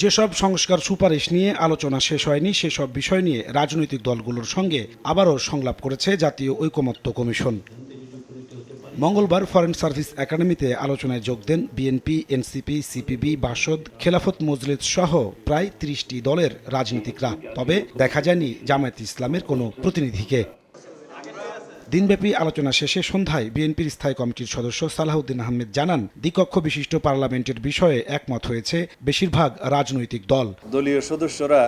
যেসব সংস্কার সুপারিশ নিয়ে আলোচনা শেষ হয়নি, সেসব বিষয় নিয়ে রাজনৈতিক দলগুলোর সঙ্গে আবারও সংলাপ করেছে জাতীয় ঐকমত্য কমিশন। মঙ্গলবার ফরেন সার্ভিস একাডেমিতে আলোচনায় যোগ দেন BNP, NCP, CPB, Basad, Khelafat Majlis সহ প্রায় ত্রিশটি দলের রাজনীতিকরা। তবে দেখা যায়নি জামায়াত ইসলামের কোনো প্রতিনিধিকে। দিনব্যাপী আলোচনা শেষে সন্ধ্যায় বিএনপির স্থায়ী কমিটির সদস্য সালাহউদ্দিন আহমেদ জানান, দ্বিকক্ষ বিশিষ্ট পার্লামেন্টের বিষয়ে একমত হয়েছে বেশিরভাগ রাজনৈতিক দল। দলীয় সদস্যরা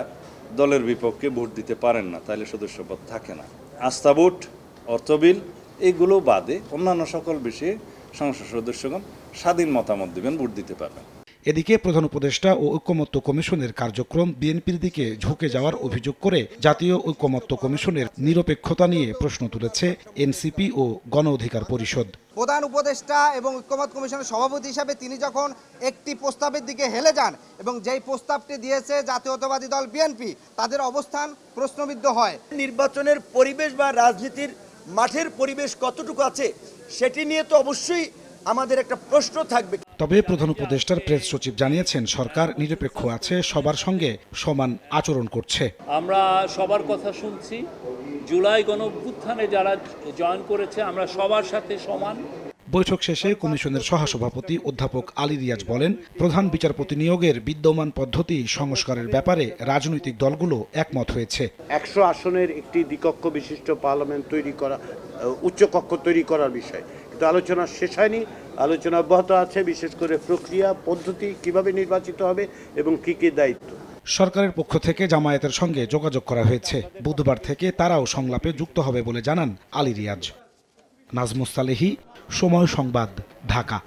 দলের বিপক্ষে ভোট দিতে পারেন না তাহলে সদস্যপদ থাকে না। আস্থা ভোট অর্থবিল এগুলো বাদে অন্যান্য সকল বিষয়ে সংসদ সদস্যগণ স্বাধীন মতামত দিবেন, ভোট দিতে পারবেন। এদিকে প্রধান উপদেষ্টা ও ঐক্যমত্য কমিশনের কার্যক্রম বিএনপির দিকে ঝুঁকে যাওয়ার অভিযোগ করে জাতীয় ঐক্যমত্য কমিশনের নিরপেক্ষতা নিয়ে প্রশ্ন তুলেছে এনসিপি ও গণ অধিকার পরিষদ। প্রধান উপদেষ্টা এবং ঐক্যমত কমিশনের সভাপতি হিসাবে তিনি যখন একটি প্রস্তাবের দিকে হেলে যান এবং যেই প্রস্তাবটি দিয়েছে জাতীয়তাবাদী দল বিএনপি তাদের অবস্থান প্রশ্নবিদ্ধ হয়। নির্বাচনের পরিবেশ বা রাজনীতির মাঠের পরিবেশ কতটুকু আছে সেটি নিয়ে তো অবশ্যই আমাদের একটা প্রশ্ন থাকবে। তবে প্রধান উপদেষ্টার প্রেস সচিব জানিয়েছেন সরকার নিরপেক্ষ আছে সবার সঙ্গে সমান আচরণ করছে। আমরা সবার কথা শুনছি। জুলাই গণঅভ্যুত্থানে যারা জয়েন করেছে আমরা সবার সাথে সমান। বৈঠক শেষে কমিশনের সহসভাপতি অধ্যাপক আলী রিয়াজ বলেন প্রধান বিচারপতি নিয়োগের বিদ্যমান পদ্ধতি সংস্কারের ব্যাপারে রাজনৈতিক দলগুলো একমত হয়েছে। একশো আসনের একটি দ্বিকক্ষ বিশিষ্ট পার্লামেন্ট তৈরি করা উচ্চকক্ষ তৈরি করার বিষয়। কিন্তু আলোচনা শেষ হয়নি। আলোচনা অব্যাহত আছে, বিশেষ করে প্রক্রিয়া, পদ্ধতি কীভাবে নির্বাচিত হবে এবং কী কী দায়িত্ব। সরকারের পক্ষ থেকে জামায়াতের সঙ্গে যোগাযোগ করা হয়েছে। বুধবার থেকে তারাও সংলাপে যুক্ত হবে বলে জানান আলী রিয়াজ। নাজমুস্তালেহি সময় সংবাদ, ঢাকা।